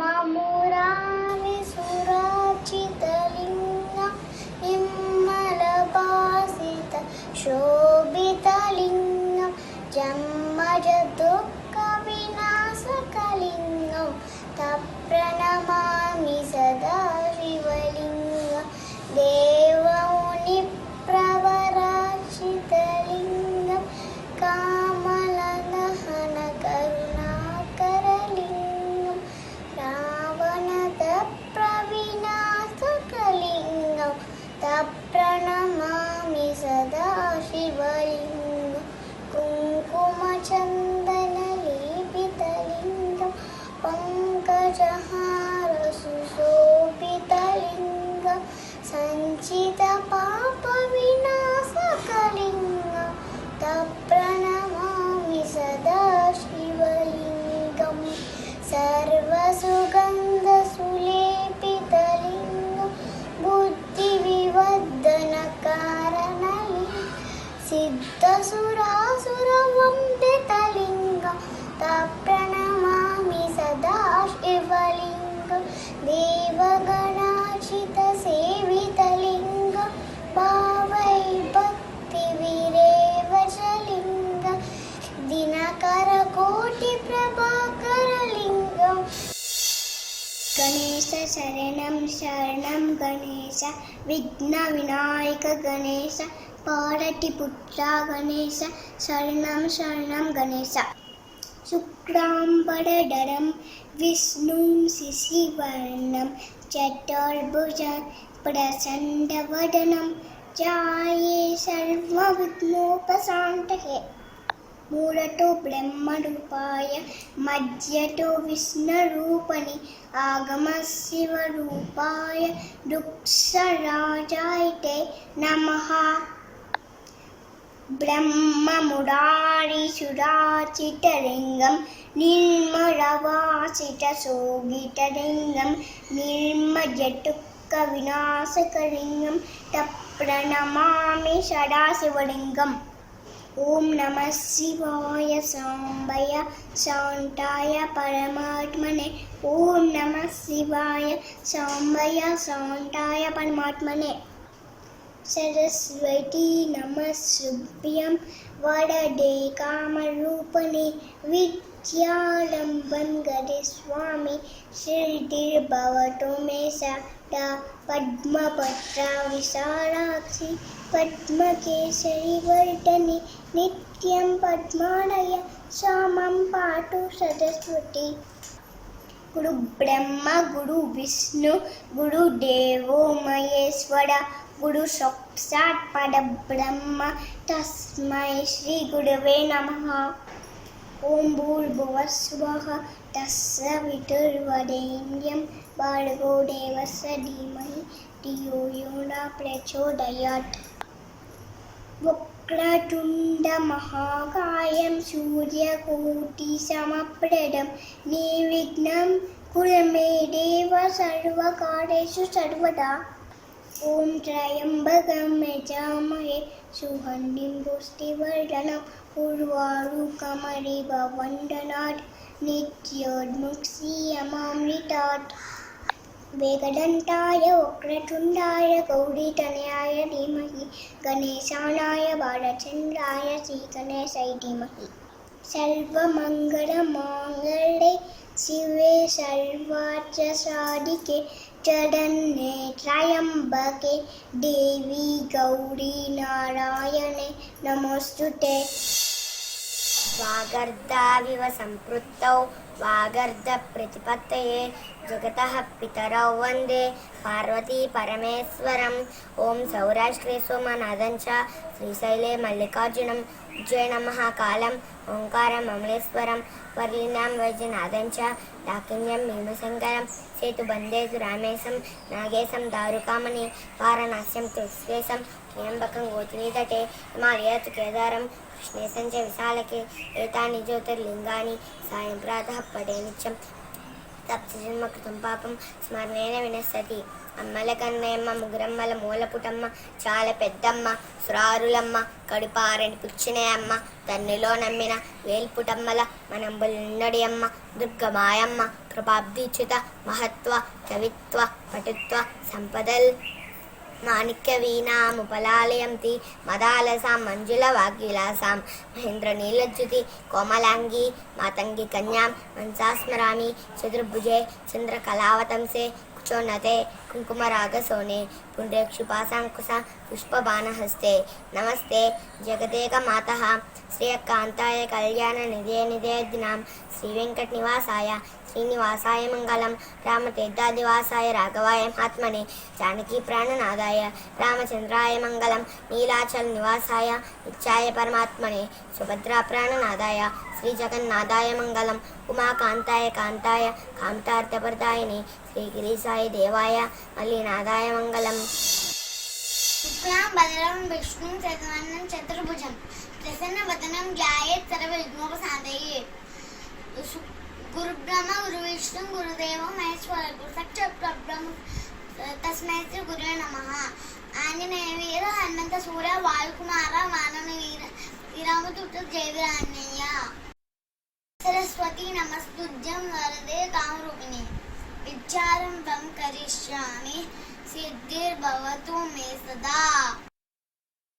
ब्रह्ममुराणि सुरचितलिङ्गलपासित show 你记得把 शरणं शरणं गणेश विघ्नविनायक गणेश पारटिपुत्रा गणेश शरणं शरणं गणेश शुक्राम्बरधरं विष्णुं शिशिवर्णं चतुर्भुजं प्रचण्डवदनं ध्याये सर्वविघ्नोपशान्तये मूरतो ब्रह्मरूपाय मज्जतो विष्णुरूपिणि आगमशिवरूपाय दुक्सराजायते नमः। ब्रह्ममुरारिसुराचितलिङ्गं निर्मलवासितशोभितलिङ्गं निर्मजटुकविनाशकलिङ्गं तप्रणमामि सदाशिवलिङ्गम्। ఓం నమ శివాయ సాంబయ శాంతాయ పరమాత్మనే ఓం నమ శివాయ సాంబయ శాంతాయ పరమాత్మనే సరస్వతి నమస్సుభ్యం వరదే కామరూపణి విద్యాలంబం గది స్వామి శ్రీర్భవతు మే సదా పద్మపత్ర విశాలాక్షి పద్మకేసరి వర్ధని నిత్యం పద్మాలయ శ్యామం పాటు సరస్వతి. గురు బ్రహ్మ గురు విష్ణు గురు దేవో మహేశ్వర గురు సాక్షాత్ పరబ్రహ్మ తస్మై శ్రీ గురువే నమ. ఓం భూర్భువస్వః తస్య వితుర్వరేణ్యం భార్గో దేవస్య ధీమహి ధియో యో న ప్రచోదయాత్. വക്രതുണ്ടമഹാകായം സൂര്യകോട്ടിസമപ്രദം നിർവിഘ്നം കുരമേ ദേവ സർവകാരേഷു സർവദാ ഓം ത്രയംബകം യജാമഹേ സുഹന്തിം പുഷ്ടിവർദ്ധനം ഉർവാരുകമരി വവന്ദനാട് നിത്യോന്മുക്സിയമൃതാത് වේගඩන්ටාය ඔක්‍රටුන්ඩාය ගෞඩීටනයාය දීමහි ගනේශානාය බාලචන්ද්‍රාය සීතනය සයිඩීමහි. සැල්ව මංගල මෝංගලේ සිවේ සල්වාචසාඩිකේ චඩන්නේ ත්‍රයම්බකේ දේවී ගෞඩී නාරායනේ නමොස්තුටේ. వాగర్ధావివ సంపృత్తౌ వాగర్ధ ప్రతిపత్తయే జగత పితరౌ వందే పార్వతీ పరమేశ్వరం ఓం సౌరాష్ట్రే సోమనాథం చ శ్రీశైలే మల్లికార్జునం ఉజ్జయన మహాకాలం ఓంకారం అమలేశ్వరం వర్లినాం వైద్యనాథం చ డాకిన్యం భీమశంకరం సేతుబందేతు రామేశం నాగేశం దారుకామణి వారణాస్యం తుస్వేశం త్ర్యంబకం గోత్రీతటే హిమాలయాత్ కేదారం కృష్ణేశం చ విశాలకే ఏతాని జ్యోతిర్లింగాని సాయం ప్రాతః పడే నిత్యం. తప్తజన్మకృతం పాపం స్మరణేన వినసతి. అమ్మల కన్నయమ్మ ముగ్గురమ్మల మూలపుటమ్మ చాలా పెద్దమ్మ సురారులమ్మ కడుపారని పుచ్చినయమ్మ తన్నులో నమ్మిన వేల్పుటమ్మల మనంబులున్నడి అమ్మ దుర్గమాయమ్మ కృపాబ్దీచ్యుత మహత్వ కవిత్వ పటుత్వ సంపదల్ మాణిక్య వీణాముపలాలయంతి మదాలసాం మంజుల వాగ్విలాసాం మహేంద్ర నీలజ్యుతి కోమలాంగి మాతంగి కన్యాం మనసా స్మరామి చతుర్భుజే చంద్రకళావతంసే కుచోన్నతే కుంకుమరాగసోనే పుండ్రేక్షుపాశాంకుశ పుష్పబాణహస్తే నమస్తే జగదేక మాత శ్రీయకాంతాయ కళ్యాణ నిధే నిధేదినాం శ్రీ వెంకట నివాసాయ శ్రీనివాసాయ మంగళం రామతీర్థాదివాసాయ రాఘవాయ మహాత్మనే జానకి ప్రాణనాదాయ రామచంద్రాయ మంగళం నీలాచల నివాసాయ నిత్యాయ పరమాత్మనే సుభద్రా ప్రాణనాదాయ శ్రీ జగన్నాథాయ మంగళం ఉమాకాంతాయ కాంతాయ కాంతార్థపరదాయని ஸ்ரீகிரீசாய தேவாய மல்லிநாதாய மங்களம் शुक्लां बदरं विष्णुं चतुर्वर्णं चतुर्भुजं प्रसन्नवदनं ध्यायेत् सर्वविघ्नोपसाधये गुरुब्रह्म गुरुविष्णु गुरुदेव महेश्वर गुरुसक्षब्रह्म तस्मै श्री गुरुवे नमः आञ्जनेयवीर हनुमन्त सूर वायुकुमार वानवीर विरामतुट जयवीरान्यय्य सरस्वती नमस्तुभ्यं वरदे कामरूपिणी विचारं त्वं करिष्यामि నమస్తుభ్యం వరదే కామరూపిణి విద్యారంభం కరిష్యామి సిద్ధిర్భవతు మే సదా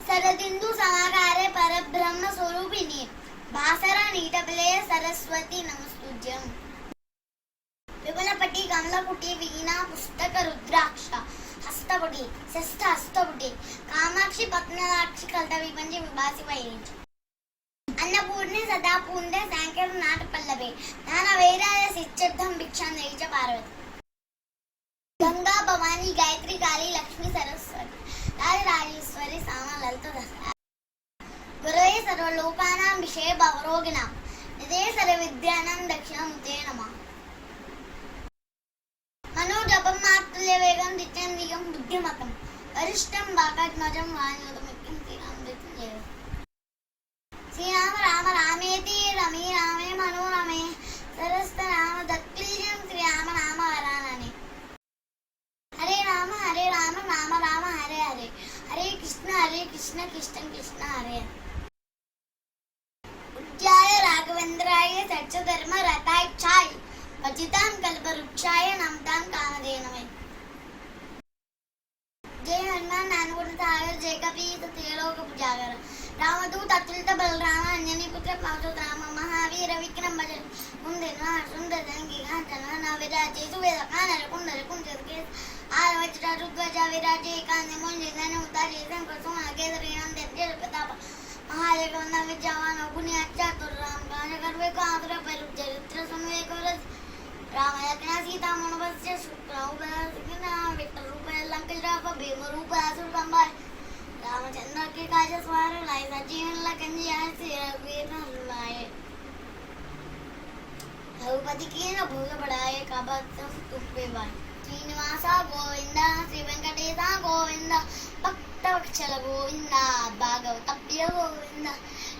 శరదిందు సమాకారే పరబ్రహ్మ స్వరూపిణి భాసర నీటబలయ సరస్వతి నమస్తుజ్యం విపులపటి కమలపుటి వీణా పుస్తక రుద్రాక్ష హస్తపుటి శస్త హస్తపుటి కామాక్షి పద్మనాక్షి కలత విభంజి విభాసి వైరించి అన్నపూర్ణి సదాపూర్ణే శాంకర నాట పల్లవి నాన వేదాయ సిచ్చర్థం భిక్షాం నైజ పార్వతి. గంగా భవాని గాయత్రి కాళి లక్ష్మి సరస్వతి రాజరాజేశ్వరి సామ లలిత గురవే సర్వలోపానాం విషయ భవరోగిణాం. ఇదే సర్వ విద్యానం దక్షిణముతే నమ మనోజపం మాత్రుల్య వేగం దిత్యందిగం బుద్ధిమతం వరిష్టం వాకాత్మజం వాయుదమిత్యం శ్రీరామృతం జయ శ్రీరామ రామ రామేతి రమే రామే మనోరమే సరస్త రామ దక్లీజం శ్రీరామ నామ వరానని హరే రామ హరే రామ రామ రామ హరే హరే హరే కృష్ణ హరే కృష్ణ కృష్ణ కృష్ణ హరే ఉద్యాయ రాఘవేంద్రాయ సత్యధర్మ రథాక్షాయ పచితాం కల్పవృక్షాయ నమతాం కామధేనమే జయ హనుమాన్ నాన్నగుడు సాగర్ జయ కపీత త్రిలోక జాగర రామదూత అతులిత బలరామ అంజనీ పుత్ర పవత రామ మహావీర విక్రమ భజ ముందే సుందర దంగి కాంచన నవిరాజే సువేద కానర కుందర కుంజర కే ఆర వజ్ర రుద్వజ విరాజే కాంతి ముంజే ధన ఉతారి శంకర సుమన కేదరి నంద జల ప్రతాప మహాదేవ నవి జవాన గుని అచ్చాతుర్ రామ కాన కర్వే కాదుర పరు చరిత్ర సమయ కొరస్ రామ లగ్న సీతా మనవస్య శుక్ర ఉపన విఠల రూప లంకరాప భీమ రూప అసుర సంభాయ రామచంద్రకి కాజస్వారులై సజీవుల కంజయాసి రఘువీరులై రఘుపతికి భూగపడాయ కబత్సం తుప్పివాయి శ్రీనివాస గోవింద శ్రీ వెంకటేశ గోవింద భక్తవక్షల గోవింద భాగవత ప్రియ గోవింద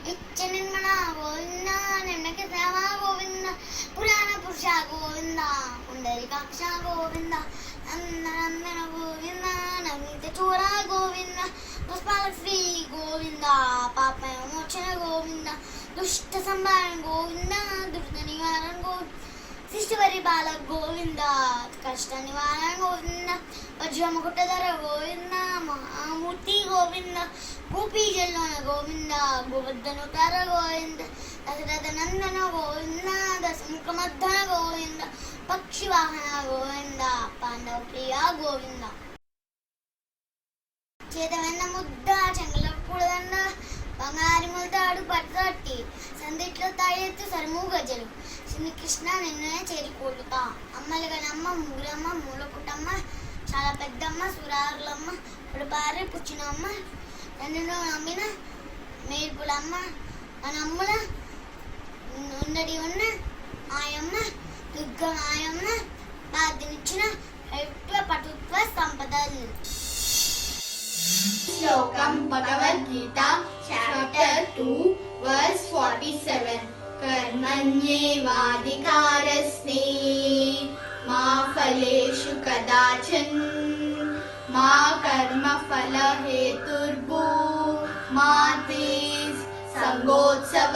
నిత్య నిర్మణ గోవింద నిన్నకి సేవ గోవింద పురాణ పురుష గోవింద పుండరికాక్ష గోవింద నందనందన గోవింద నవనీత చూర గోవింద పుష్పాలశ్రీ గోవింద పాప మోచన గోవింద దుష్ట సంభారం గోవింద దుష్ట నివారణ గోవింద శిష్టివరి బాల గోవింద కష్ట నివారణ గోవింద వజ్రముకుటధర గోవింద మహామూర్తి గోవింద గోపీజల్లోన గోవింద గోవర్ధనుతార గోవింద దశరథ గోవింద దశముఖమర్ధన గోవింద పక్షివాహన గోవింద పాండవ ప్రియ గోవింద చేతవన్న ముద్ద చెంగల కూడదన్న బంగారి ముల్తాడు పట్టుతట్టి సందిట్లో తాయెత్తు సరుము గజలు. శ్రీ కృష్ణ నిన్ననే చేరికోలుతా అమ్మలు గనమ్మ ముగ్గురమ్మ మూలకుటమ్మ చాలా పెద్దమ్మ సురారులమ్మ పుడపారి పుచ్చినమ్మ నన్ను నమ్మిన మేల్పులమ్మ మన అమ్ముల ఉన్నడి ఉన్న ఆయమ్మ దుర్గ ఆయమ్మ బాధ్యనిచ్చిన హైత్వ పటుత్వ సంపదలు श्लोकम भगवद गीता चैप्टर 2 verse 47 कर्मण्येवाधिकारस्ते मा फलेषु कदाचन मा कर्मफलहेतुर्भू मा ते సంగోత్సవ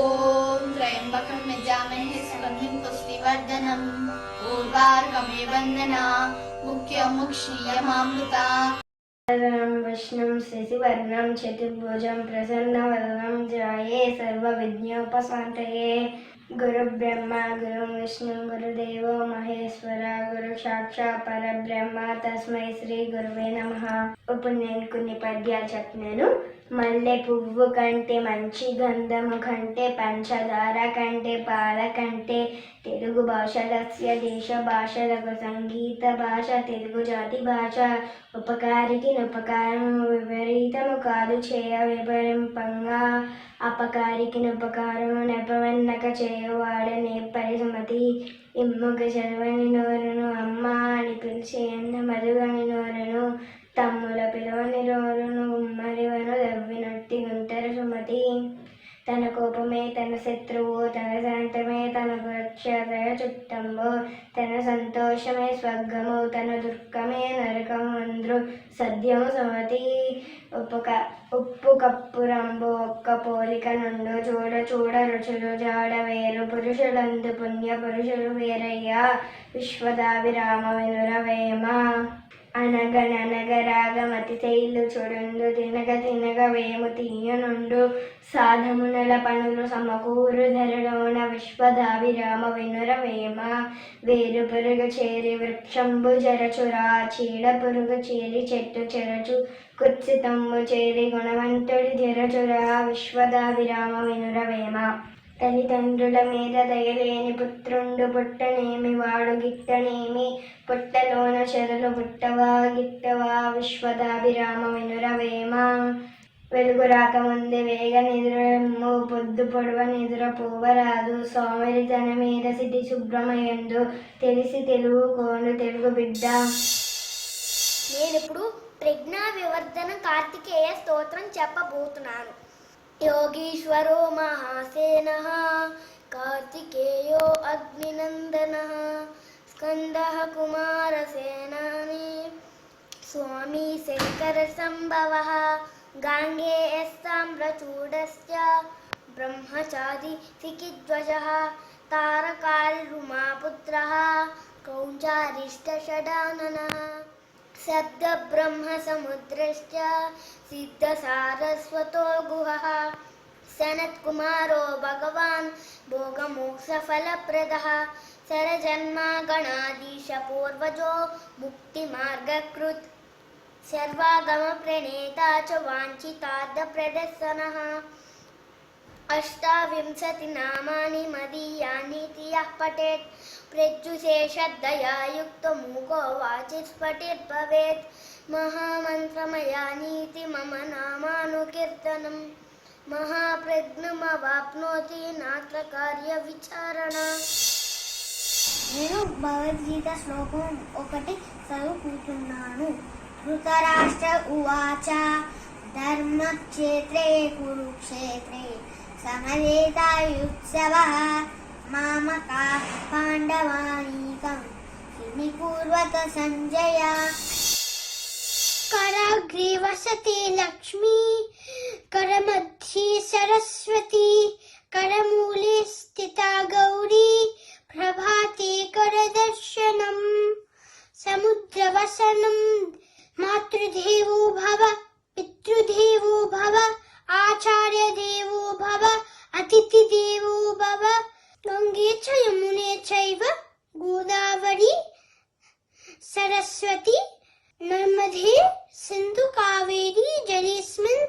ॐ त्र्यम्बकं यजामहे सुगन्धिं पुष्टिवर्धनम् ऊर्वार्कमे वन्दना मुख्यमुक्षीयमामृता वरदं विष्णुं शशिवर्णं चतुर्भुजं प्रसन्नवदनं ध्याये सर्वविघ्नोपशान्तये गुरुब्रह्मा गुरुं विष्णु गुरुदेवो మహేశ్వర గురు సాక్షాత్ పరబ్రహ్మ తస్మై శ్రీ గురువే నమ ఇప్పుడు నేను కొన్ని పద్యాలు చెప్తున్నాను మల్లె పువ్వు కంటే మంచి గంధము కంటే పంచదార కంటే పాల కంటే తెలుగు భాషలస్య దేశ భాషలకు సంగీత భాష తెలుగు జాతి భాష. ఉపకారికి ఉపకారము విపరీతము కాదు చేయ విపరింపంగా అపకారికి ఉపకారము నెపవన్నక చేయవాడ పరిసమతి ఇమ్మక చదవని నోరును అమ్మ అని పిలిచి తన శత్రువు తన శాంతమే తన రక్షక చుట్టంబు తన సంతోషమే స్వర్గము తన దుఃఖమే నరకము అంద్రు. సద్యము సుమతి ఉప్పుక ఉప్పు కప్పురంబు ఒక్క పోలిక నుండు చూడ చూడ రుచులు జాడ వేరు. పురుషులందు పుణ్య పురుషులు వేరయ్యా. విశ్వదాభిరామ వినురవేమ అనగననగరాగమతి శైలు చూడండు తినగ తినగ వేము తీయనుండు. సాధమునల పనులు సమకూరు ధరలోన విశ్వధావిరామ వినుర వేమ వేరు పురుగు చేరి వృక్షంబు జరచురా చీడ పురుగు చేరి చెట్టు చెరచు. కుత్సితంబు చేరి గుణవంతుడి జరచురా విశ్వధావిరామ వినుర వేమ తల్లిదండ్రుల మీద దయలేని పుత్రుండు పుట్టనేమి వాడు గిట్టనేమి పుట్టలోన చెరలు పుట్టవా గిట్టవా విశ్వదాభిరామ వినురవేమ వెలుగు రాకముందే వేగ నిద్రము పొద్దు పొడవ నిద్ర పోవరాదు. సోమరి తన మీద సిటి శుభ్రమయందు తెలిసి తెలుగు కోను తెలుగు బిడ్డ. నేను ఇప్పుడు ప్రజ్ఞా వివర్ధన కార్తికేయ స్తోత్రం చెప్పబోతున్నాను. योगीश्वरो महासेनः कार्तिकेयो अग्निनन्दनः स्कन्दः कुमारसेनानी स्वामीशङ्करसम्भवः गाङ्गेयसाम्रचूडस्य ब्रह्मचारीसिकिध्वजः तारकारिरुमापुत्रः कौञ्चारिष्टषडाननः। शब्दब्रह्मसमुद्रश्च सिद्धसारस्वतो गुहः। सनत्कुमारो भगवान् भोगमोक्षफलप्रदः। सरजन्मा गणाधीशपूर्वजो मुक्तिमार्गकृत्। सर्वागमप्रणेता च वाञ्छितार्थप्रदर्शनः अष्टाविंशति नामानि मदीयानीति यः पठेत् प्रत्युशेषदया युक्तो मूको वाचिस्फटित् भवेत् महामन्त्रमयानीति मम नामानुकीर्तनं महाप्रज्ञमवाप्नोति नात्र कार्यविचारणा నేను భగవద్గీత శ్లోకం ఒకటి చదువుకుంటున్నాను ధృతరాష్ట్ర ఉవాచ ధర్మక్షేత్రే కురుక్షేత్రే समवेतायुत्सवः। समवेतायुत्सवामकाः पाण्डवानीतं कुर्वत सञ्जया? कराग्रे वसते लक्ष्मी करमध्ये सरस्वती करमूले स्थिता गौरी प्रभाते करदर्शनम् समुद्रवसनं मातृदेवो भव पितृदेवो भव। आचार्यदेवो भव, अतिथि देवो भव। गंगे च, यमुने चैव, गोदावरी, सरस्वती, नर्मदे सिंधु कावेरी जलेऽस्मिन्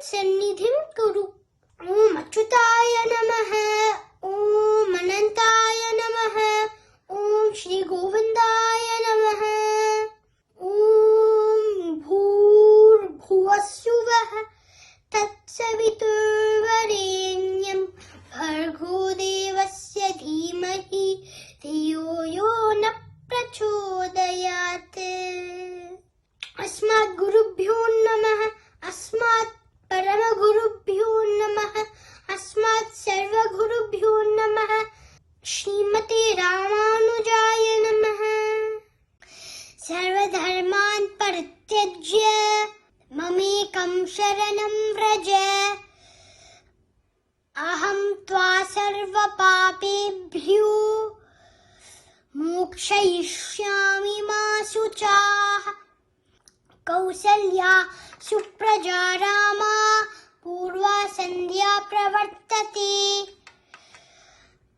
जारामा पूर्वा संध्या प्रवर्तते।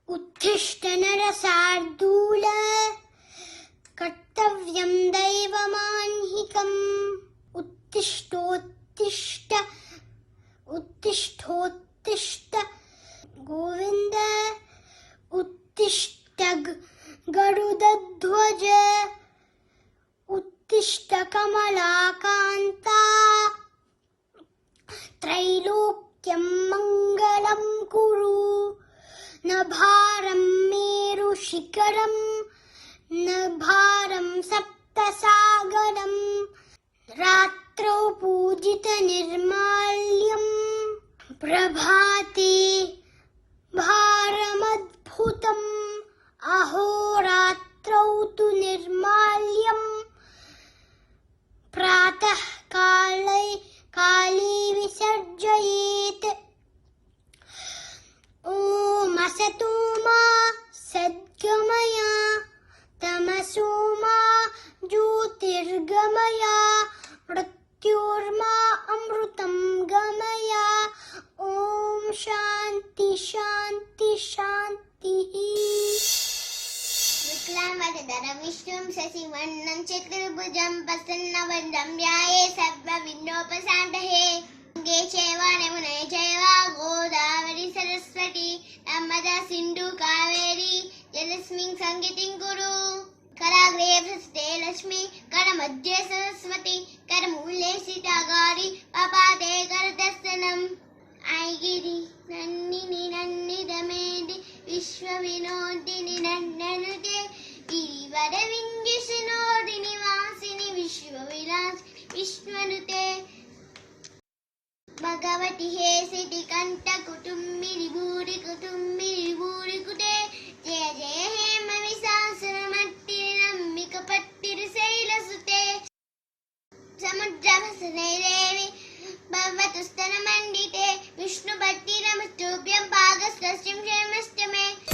उत्थिष्ट नरसार्दूल रात्रौ पूजितनिर्माल्यम् प्रभाते भारमद्भुतम्। अहोरात्रौ तु निर्माल्यम् प्रातः काले काले विसर्जयेत्। ॐ असतो मा सद्गमय तमसो मा ज्योतिर्गमय మృత్యుర్మా అమృతం గమయ ఓం శాంతి శాంతి శాంతి విక్లాంబరధర విష్ణుం శశివర్ణం చతుర్భుజం ప్రసన్నవర్ణం ధ్యాయే సర్వ విన్నోపశాంతహే గంగే చేవ నమునే చేవ గోదావరి సరస్వతి నమ్మద సింధు కావేరి జలస్మిన్ సంగీతిం గురు కరాగ్రే లక్ష్మి కర మధ్య సరస్వతి කර මුල්ලේ සිට අගාරි පපා දේකර දැස්සනම්. අයිගිරි නන්නි නිනන්නි දමේදි විශ්ව විනෝදිනි නන්නනුදේ ඉරිවර විංගිසි නෝදිනි වාසිනි විශ්ව විලාස් විශ්වනුතේ. භගවති හේ සිටි කණ්ඨ කුටුම්බි රිබූරි කුටුම්බි රිබූරි කුටේ. ජය ජය समुद्रभसनेरेणि भवतुस्तनमण्डिते विष्णुभट्टिरमस्तुभ्यं पागस्तस्यं क्षेमश्च मे।